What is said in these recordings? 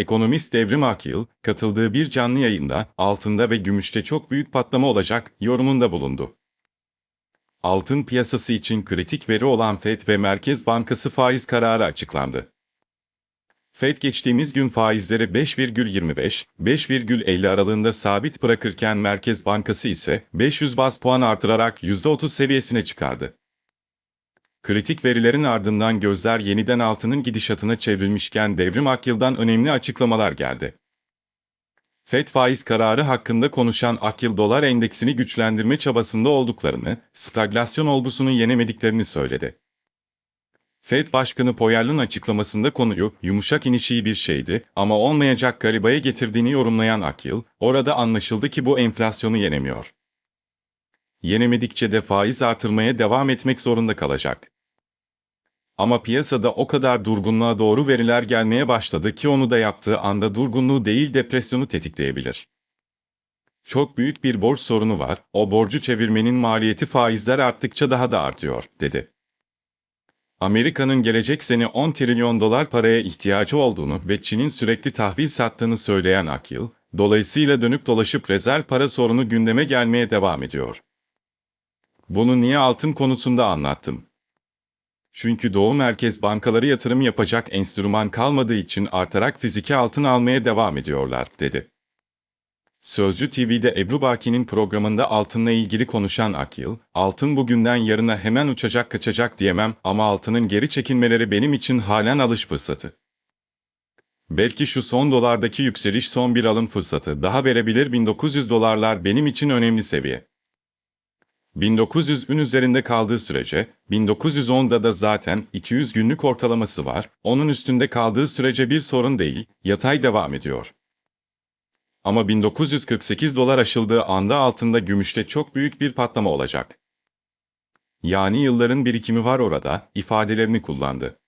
Ekonomist Devrim Akyıl, katıldığı bir canlı yayında altında ve gümüşte çok büyük patlama olacak yorumunda bulundu. Altın piyasası için kritik veri olan FED ve Merkez Bankası faiz kararı açıklandı. FED geçtiğimiz gün faizleri 5,25, 5,50 aralığında sabit bırakırken Merkez Bankası ise 500 bas puan artırarak %30 seviyesine çıkardı. Kritik verilerin ardından gözler yeniden altının gidişatına çevrilmişken Devrim Akyıl'dan önemli açıklamalar geldi. FED faiz kararı hakkında konuşan Akyıl dolar endeksini güçlendirme çabasında olduklarını, stagflasyon olgusunu yenemediklerini söyledi. FED Başkanı Powell'ın açıklamasında konuyu yumuşak inişi bir şeydi ama olmayacak garibaya getirdiğini yorumlayan Akyıl, orada anlaşıldı ki bu enflasyonu yenemiyor. Yenemedikçe de faiz artırmaya devam etmek zorunda kalacak. Ama piyasada o kadar durgunluğa doğru veriler gelmeye başladı ki onu da yaptığı anda durgunluğu değil depresyonu tetikleyebilir. Çok büyük bir borç sorunu var, o borcu çevirmenin maliyeti faizler arttıkça daha da artıyor, dedi. Amerika'nın gelecek sene 10 trilyon dolar paraya ihtiyacı olduğunu ve Çin'in sürekli tahvil sattığını söyleyen Akyıl, dolayısıyla dönüp dolaşıp rezerv para sorunu gündeme gelmeye devam ediyor. Bunu niye altın konusunda anlattım? Çünkü Doğu merkez bankaları yatırım yapacak enstrüman kalmadığı için artarak fiziki altın almaya devam ediyorlar, dedi. Sözcü TV'de Ebru Baki'nin programında altınla ilgili konuşan Akyıl, altın bugünden yarına hemen uçacak kaçacak diyemem ama altının geri çekilmeleri benim için halen alış fırsatı. Belki şu son dolardaki yükseliş son bir alım fırsatı daha verebilir 1900 dolarlar benim için önemli seviye. 1900'ün üzerinde kaldığı sürece, 1910'da da zaten 200 günlük ortalaması var, onun üstünde kaldığı sürece bir sorun değil, yatay devam ediyor. Ama 1948 dolar aşıldığı anda altında gümüşte çok büyük bir patlama olacak. Yani yılların birikimi var orada, ifadelerini kullandı.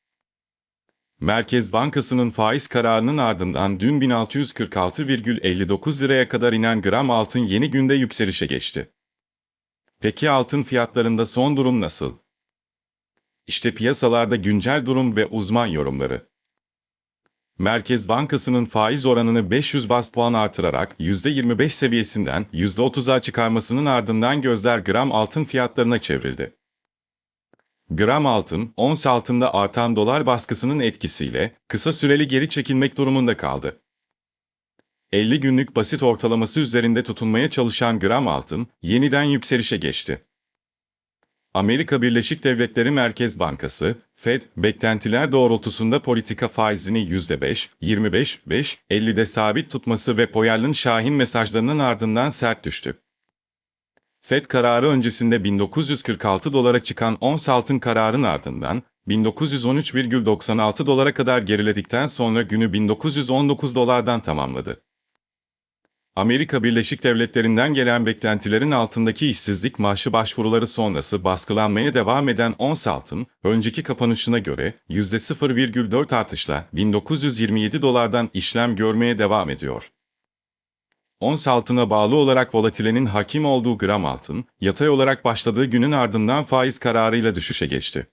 Merkez Bankası'nın faiz kararının ardından dün 1646,59 liraya kadar inen gram altın yeni günde yükselişe geçti. Peki altın fiyatlarında son durum nasıl? İşte piyasalarda güncel durum ve uzman yorumları. Merkez Bankası'nın faiz oranını 500 bas puan artırarak %25 seviyesinden %30'a çıkarmasının ardından gözler gram altın fiyatlarına çevrildi. Gram altın, ons altında artan dolar baskısının etkisiyle kısa süreli geri çekilmek durumunda kaldı. 50 günlük basit ortalaması üzerinde tutunmaya çalışan gram altın yeniden yükselişe geçti. Amerika Birleşik Devletleri Merkez Bankası, Fed, beklentiler doğrultusunda politika faizini %5, 25, 5, 50'de sabit tutması ve Powell'ın şahin mesajlarının ardından sert düştü. Fed kararı öncesinde 1946 dolara çıkan ons altın kararın ardından 1913,96 dolara kadar geriledikten sonra günü 1919 dolardan tamamladı. Amerika Birleşik Devletleri'nden gelen beklentilerin altındaki işsizlik maaşı başvuruları sonrası baskılanmaya devam eden ons altın, önceki kapanışına göre %0,4 artışla 1927 dolardan işlem görmeye devam ediyor. Ons altına bağlı olarak volatilenin hakim olduğu gram altın, yatay olarak başladığı günün ardından faiz kararıyla düşüşe geçti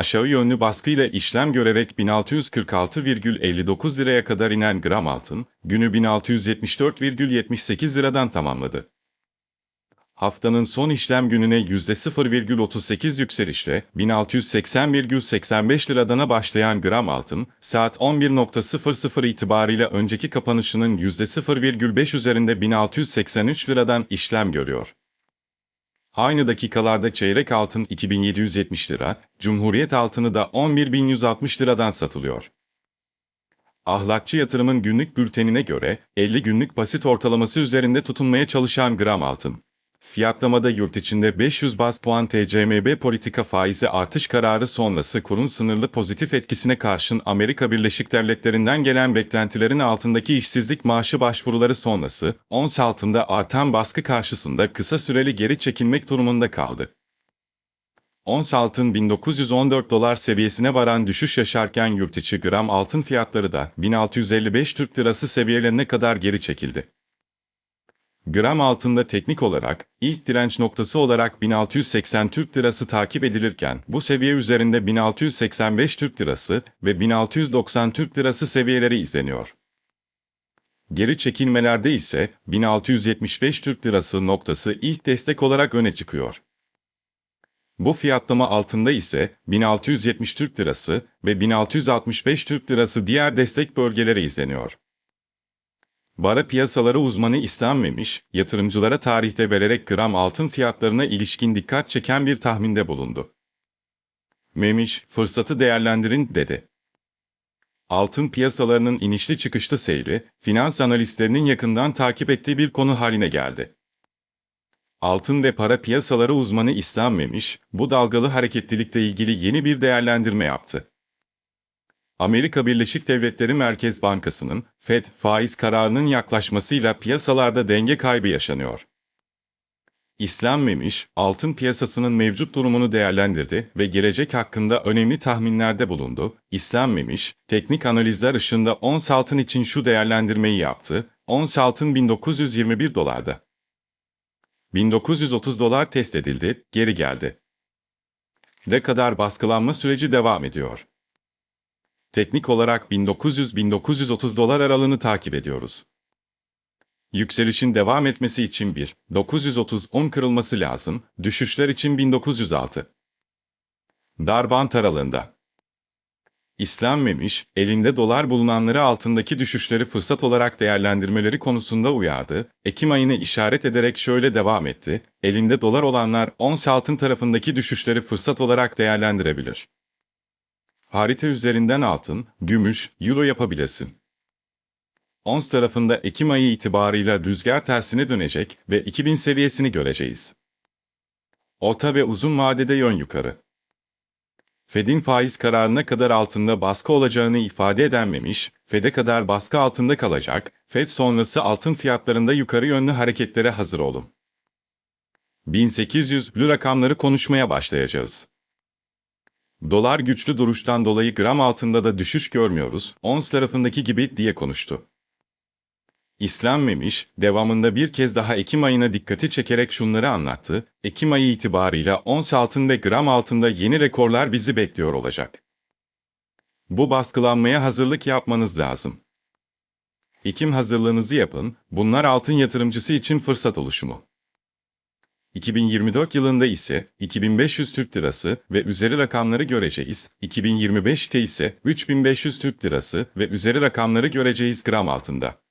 aşağı yönlü baskıyla işlem görerek 1646,59 liraya kadar inen gram altın, günü 1674,78 liradan tamamladı. Haftanın son işlem gününe %0,38 yükselişle 1680,85 liradana başlayan gram altın, saat 11.00 itibariyle önceki kapanışının %0,5 üzerinde 1683 liradan işlem görüyor. Aynı dakikalarda çeyrek altın 2770 lira, Cumhuriyet altını da 11160 liradan satılıyor. Ahlakçı yatırımın günlük bültenine göre 50 günlük basit ortalaması üzerinde tutunmaya çalışan gram altın. Fiyatlamada yurt içinde 500 bas puan TCMB politika faizi artış kararı sonrası kurun sınırlı pozitif etkisine karşın Amerika Birleşik Devletleri'nden gelen beklentilerin altındaki işsizlik maaşı başvuruları sonrası, ons altında artan baskı karşısında kısa süreli geri çekilmek durumunda kaldı. Ons altın 1914 dolar seviyesine varan düşüş yaşarken yurt içi gram altın fiyatları da 1655 Türk Lirası seviyelerine kadar geri çekildi. Gram altında teknik olarak ilk direnç noktası olarak 1680 Türk Lirası takip edilirken bu seviye üzerinde 1685 Türk Lirası ve 1690 Türk Lirası seviyeleri izleniyor. Geri çekilmelerde ise 1675 Türk Lirası noktası ilk destek olarak öne çıkıyor. Bu fiyatlama altında ise 1670 Türk Lirası ve 1665 Türk Lirası diğer destek bölgeleri izleniyor. Bara piyasaları uzmanı istenmemiş, yatırımcılara tarihte vererek gram altın fiyatlarına ilişkin dikkat çeken bir tahminde bulundu. Memiş, fırsatı değerlendirin dedi. Altın piyasalarının inişli çıkışlı seyri, finans analistlerinin yakından takip ettiği bir konu haline geldi. Altın ve para piyasaları uzmanı istenmemiş, bu dalgalı hareketlilikle ilgili yeni bir değerlendirme yaptı. Amerika Birleşik Devletleri Merkez Bankası'nın Fed faiz kararının yaklaşmasıyla piyasalarda denge kaybı yaşanıyor. İslenmemiş, altın piyasasının mevcut durumunu değerlendirdi ve gelecek hakkında önemli tahminlerde bulundu. İslenmemiş, teknik analizler ışığında ons altın için şu değerlendirmeyi yaptı. Ons altın 1921 dolarda. 1930 dolar test edildi, geri geldi. Ne kadar baskılanma süreci devam ediyor. Teknik olarak 1900-1930 dolar aralığını takip ediyoruz. Yükselişin devam etmesi için 1, 930-10 kırılması lazım, düşüşler için 1906. Darbant aralığında. İslenmemiş, elinde dolar bulunanları altındaki düşüşleri fırsat olarak değerlendirmeleri konusunda uyardı, Ekim ayını işaret ederek şöyle devam etti, elinde dolar olanlar ons altın tarafındaki düşüşleri fırsat olarak değerlendirebilir. Harita üzerinden altın, gümüş, euro yapabilirsin. Ons tarafında Ekim ayı itibarıyla rüzgar tersine dönecek ve 2000 seviyesini göreceğiz. Orta ve uzun vadede yön yukarı. Fed'in faiz kararına kadar altında baskı olacağını ifade edenmemiş, Fed'e kadar baskı altında kalacak, Fed sonrası altın fiyatlarında yukarı yönlü hareketlere hazır olun. 1800'lü rakamları konuşmaya başlayacağız. Dolar güçlü duruştan dolayı gram altında da düşüş görmüyoruz, ons tarafındaki gibi diye konuştu. İslenmemiş, devamında bir kez daha Ekim ayına dikkati çekerek şunları anlattı, Ekim ayı itibarıyla ons altın ve gram altında yeni rekorlar bizi bekliyor olacak. Bu baskılanmaya hazırlık yapmanız lazım. Ekim hazırlığınızı yapın, bunlar altın yatırımcısı için fırsat oluşumu. 2024 yılında ise 2500 Türk Lirası ve üzeri rakamları göreceğiz. 2025'te ise 3500 Türk Lirası ve üzeri rakamları göreceğiz gram altında.